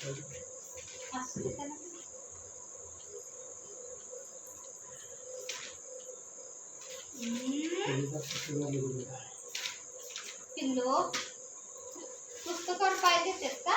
Pillow पुस्तकावर पाहिजे तेच का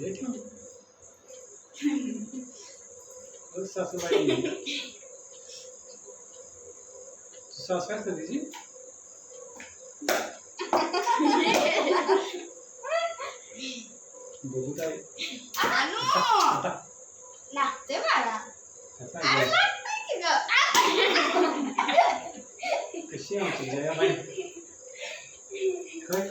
देखना और सासूबाई सास कर दीजिए Bobo tá aí. Ah, não! Tá. Não, você vai lá. Tá aí. Ah, não, tem que go. Cristiano, não já vai. Corre.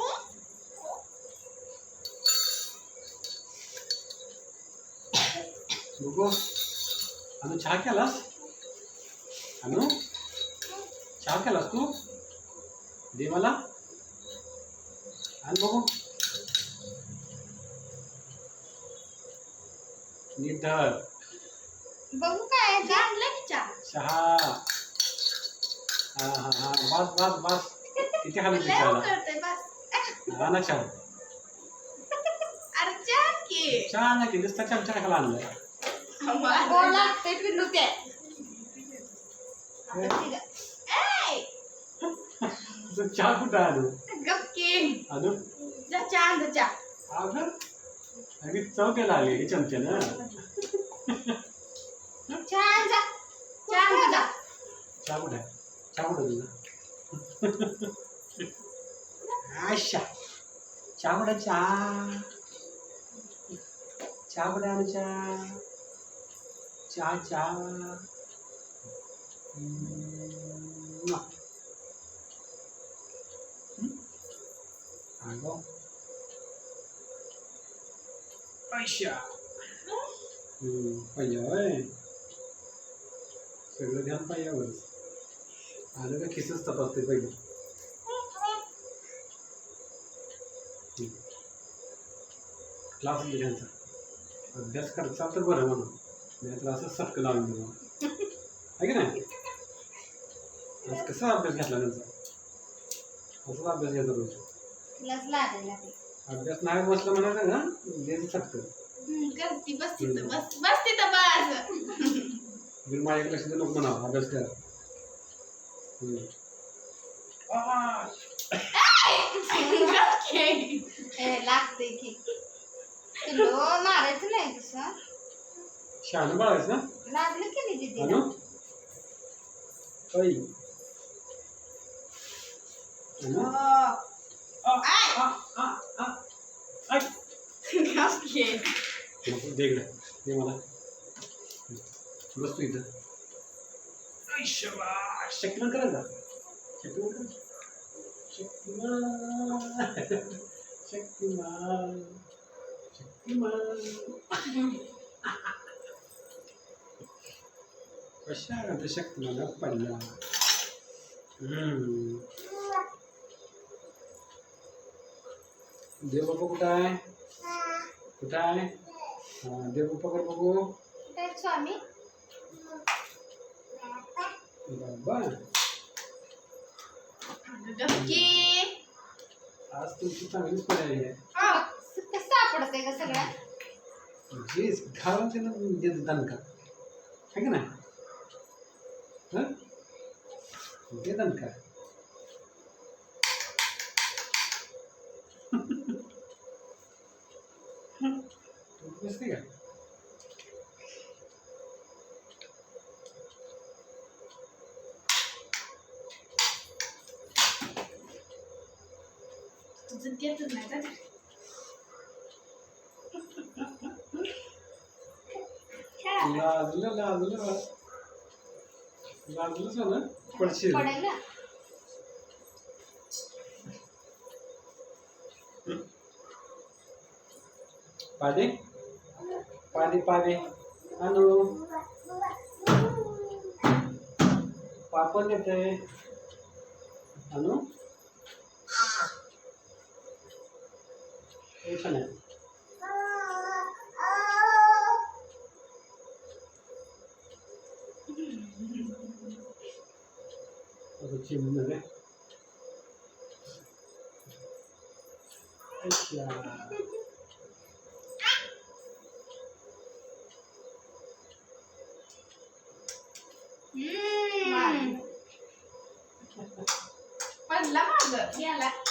बघू अनु चहा केलास अनु चहा केलास तू देवाला मला बघू काय की चहा हा हा हा बस बस बस किती खाली चहाला हा ना चहा अरे चहा की चहा ना की खाला आणलं गोड लागते पिल्लू ते चहा आलो आलो जा चहा जा चहा आलं अगदी चौक्याला आले हे ना चहा जा चहा जा चहा कुठं आहे चहा चहा चहा चहा पैशा पाहिजे सगळं ध्यान पाहिजे आलं का खिसच तपासते पहिले क्लास घ्यायचा अभ्यास करचा तर बरं म्हणून मेरे क्लासेस तो सब कला है कि नाही आज कसा अभ्यास घेतला त्यांचा असला अभ्यास घ्यायचा रोज अभ्यास नाही बसला म्हणायचं ना जे सटक करती बस तिथं तो तो हम्म, हम्म। बस बस तिथं बस मी माझ्या लक्ष लोक म्हणा अभ्यास करा लागते की मारायचं नाही तसं शहाणू बाळ आहेस ना लागलं की नाही दीदी अनु होय अनु आ आ आ आ आ घास घे देख ना दे मला बस तू इथं शक्तिमान करायला शक्तिमान कर शक्तिमान शक्तिमान शक्तिमान ವಿಶಾರದ ಶಕ್ತನ ಪಲ್ಲ देव पप्पा कुठं आहे कुठं आहे देव पप्पा कर बघू स्वामी बाबा आज तुमची चांगलीच पडायली आहे कसं आपडत आहे का सगळ्या जीस घालून त्यांना दणका आहे का ना वेतन का है Tudo dentro do nada. Lá, lá, lá, lá. पडशील पादे पादी, पादे पापड येत आहे आहे chìm rồi đấy X là Mm. Wow. But love, yeah, like.